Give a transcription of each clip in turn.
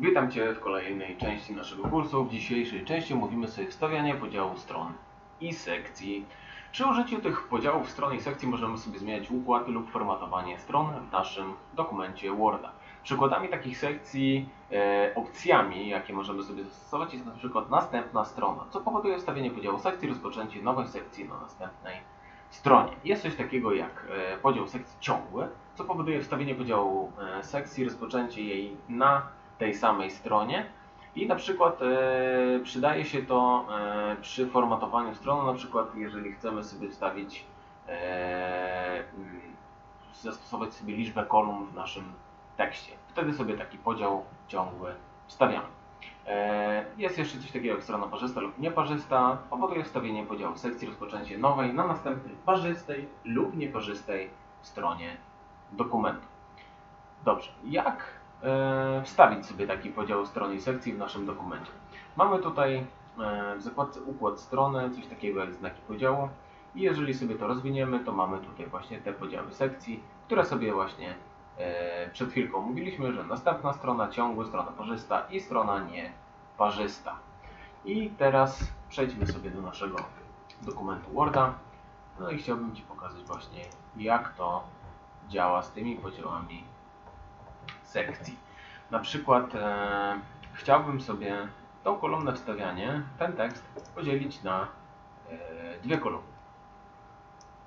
Witam Cię w kolejnej części naszego kursu. W dzisiejszej części mówimy sobie wstawianie podziału stron i sekcji. Przy użyciu tych podziałów stron i sekcji możemy sobie zmieniać układ lub formatowanie stron w naszym dokumencie Worda. Przykładami takich sekcji, e, opcjami, jakie możemy sobie zastosować jest na przykład następna strona, co powoduje wstawienie podziału sekcji, rozpoczęcie nowej sekcji na następnej stronie. Jest coś takiego jak e, podział sekcji ciągły, co powoduje wstawienie podziału e, sekcji, rozpoczęcie jej na tej samej stronie. I na przykład e, przydaje się to e, przy formatowaniu strony, na przykład jeżeli chcemy sobie wstawić, e, mm, zastosować sobie liczbę kolumn w naszym tekście. Wtedy sobie taki podział ciągły wstawiamy. E, Jest jeszcze coś takiego jak strona parzysta lub nieparzysta. Powoduje wstawienie podziału sekcji, rozpoczęcie nowej na następnej parzystej lub nieparzystej stronie dokumentu. Dobrze, jak wstawić sobie taki podział strony i sekcji w naszym dokumencie? Mamy tutaj e, w zakładce układ strony coś takiego jak znaki podziału i jeżeli sobie to rozwiniemy, to mamy tutaj właśnie te podziały sekcji, które sobie właśnie e, przed chwilką mówiliśmy, że następna strona ciągły, strona parzysta i strona nieparzysta. I teraz przejdźmy sobie do naszego dokumentu Worda. No i chciałbym Ci pokazać właśnie jak to działa z tymi podziałami sekcji. Na przykład e, chciałbym sobie tą kolumnę wstawianie, ten tekst podzielić na e, dwie kolumny.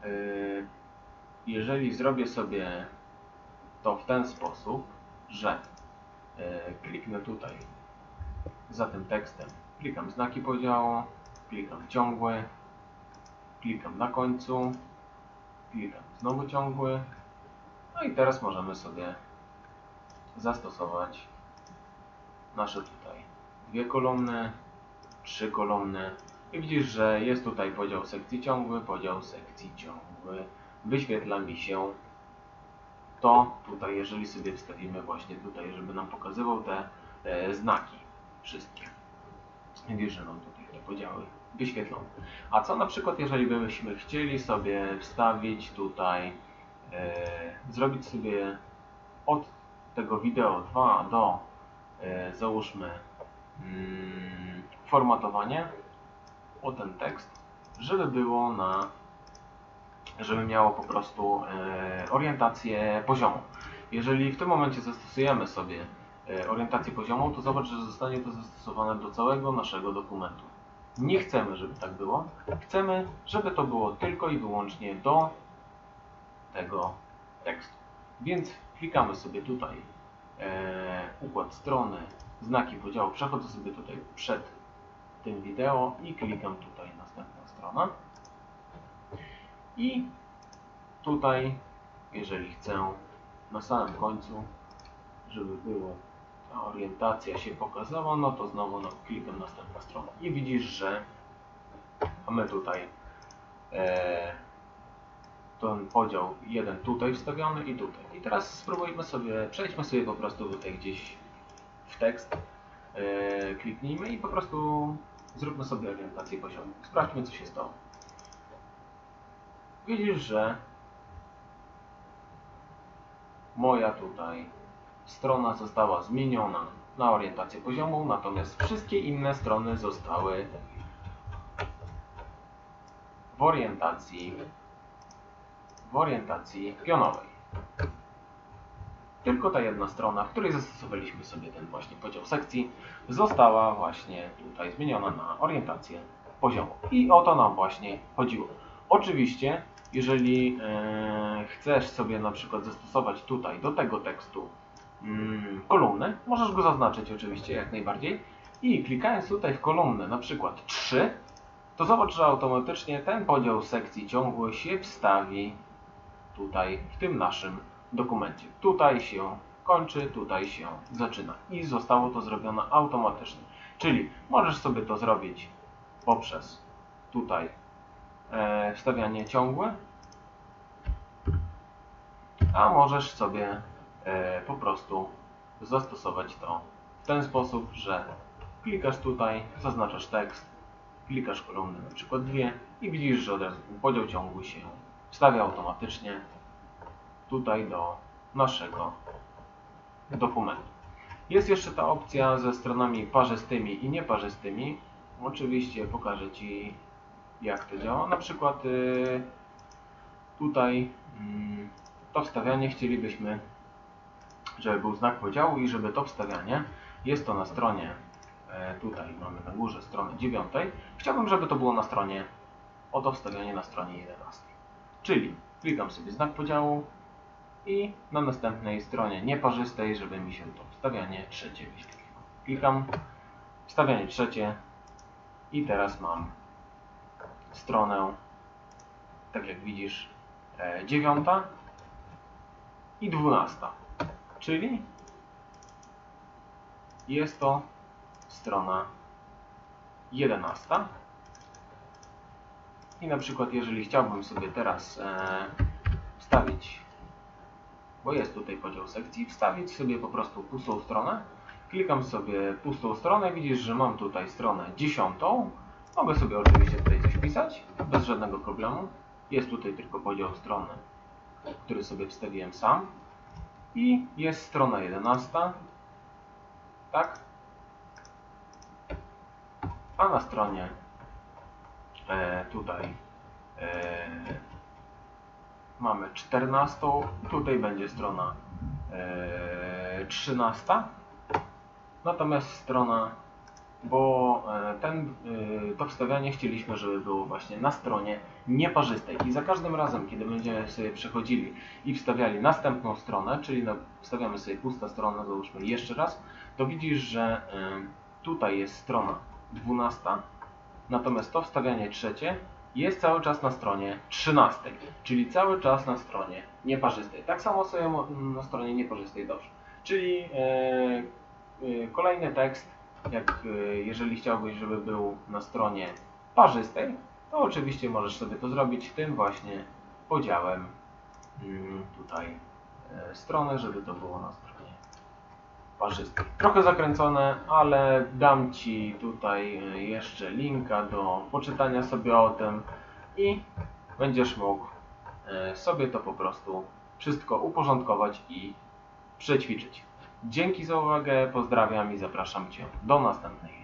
E, jeżeli zrobię sobie to w ten sposób, że e, kliknę tutaj za tym tekstem, klikam znaki podziału, klikam ciągły, klikam na końcu, klikam znowu ciągły, no i teraz możemy sobie zastosować nasze tutaj dwie kolumny, trzy kolumny i widzisz, że jest tutaj podział sekcji ciągły, podział sekcji ciągły. Wyświetla mi się to tutaj, jeżeli sobie wstawimy właśnie tutaj, żeby nam pokazywał te e, znaki wszystkie. Widzisz, że nam tutaj te podziały wyświetlone. A co na przykład, jeżeli byśmy chcieli sobie wstawić tutaj, e, zrobić sobie od tego wideo 2 do e, załóżmy mm, formatowanie o ten tekst, żeby było na żeby miało po prostu e, orientację poziomą. Jeżeli w tym momencie zastosujemy sobie e, orientację poziomą, to zobacz, że zostanie to zastosowane do całego naszego dokumentu. Nie chcemy, żeby tak było. Chcemy, żeby to było tylko i wyłącznie do tego tekstu. Więc klikamy sobie tutaj e, układ strony, znaki podziału. Przechodzę sobie tutaj przed tym wideo i klikam tutaj następna strona. I tutaj, jeżeli chcę na samym końcu, żeby było ta orientacja się pokazała, no to znowu no, klikam następna strona. I widzisz, że mamy tutaj e, ten podział jeden tutaj wstawiony i tutaj. I teraz spróbujmy sobie, przejdźmy sobie po prostu tutaj gdzieś w tekst, e, kliknijmy i po prostu zróbmy sobie orientację poziomu. Sprawdźmy, co się stało. Widzisz, że moja tutaj strona została zmieniona na orientację poziomą, natomiast wszystkie inne strony zostały w orientacji w orientacji pionowej. Tylko ta jedna strona, w której zastosowaliśmy sobie ten właśnie podział sekcji, została właśnie tutaj zmieniona na orientację poziomą. I o to nam właśnie chodziło. Oczywiście, jeżeli e, chcesz sobie na przykład zastosować tutaj do tego tekstu mm, kolumny, możesz go zaznaczyć oczywiście jak najbardziej i klikając tutaj w kolumnę na przykład 3, to zobacz, że automatycznie ten podział sekcji ciągły się wstawi tutaj w tym naszym dokumencie. Tutaj się kończy, tutaj się zaczyna i zostało to zrobione automatycznie. Czyli możesz sobie to zrobić poprzez tutaj e, wstawianie ciągłe, a możesz sobie e, po prostu zastosować to w ten sposób, że klikasz tutaj, zaznaczasz tekst, klikasz kolumnę na przykład dwie i widzisz, że od razu podział ciągły się wstawia automatycznie tutaj do naszego dokumentu. Jest jeszcze ta opcja ze stronami parzystymi i nieparzystymi. Oczywiście pokażę Ci jak to działa. Na przykład y, tutaj mm, to wstawianie chcielibyśmy, żeby był znak podziału i żeby to wstawianie jest to na stronie, e, tutaj mamy na górze stronę 9. Chciałbym, żeby to było na stronie, oto wstawianie na stronie 11. Czyli klikam sobie znak podziału i na następnej stronie nieparzystej, żeby mi się to wstawianie trzecie wyświetliło. Klikam wstawianie trzecie i teraz mam stronę, tak jak widzisz, e, dziewiąta i dwunasta, czyli jest to strona jedenasta. I na przykład, jeżeli chciałbym sobie teraz e, wstawić, bo jest tutaj podział sekcji, wstawić sobie po prostu pustą stronę, klikam sobie pustą stronę, widzisz, że mam tutaj stronę dziesiątą, Mogę sobie oczywiście tutaj coś pisać, bez żadnego problemu. Jest tutaj tylko podział strony, który sobie wstawiłem sam. I jest strona 11. Tak? A na stronie e, tutaj e, mamy 14. Tutaj będzie strona e, 13. Natomiast strona bo e, ten, e, to wstawianie chcieliśmy, żeby było właśnie na stronie nieparzystej. I za każdym razem, kiedy będziemy sobie przechodzili i wstawiali następną stronę, czyli wstawiamy sobie pusta strona, załóżmy jeszcze raz, to widzisz, że e, tutaj jest strona 12, natomiast to wstawianie trzecie jest cały czas na stronie 13, czyli cały czas na stronie nieparzystej. Tak samo sobie na stronie nieparzystej dobrze. Czyli kolejny tekst jak y, jeżeli chciałbyś, żeby był na stronie parzystej, to oczywiście możesz sobie to zrobić tym właśnie podziałem mm, tutaj e, strony, żeby to było na stronie parzystej. Trochę zakręcone, ale dam Ci tutaj e, jeszcze linka do poczytania sobie o tym i będziesz mógł e, sobie to po prostu wszystko uporządkować i przećwiczyć. Dzięki za uwagę, pozdrawiam i zapraszam Cię do następnej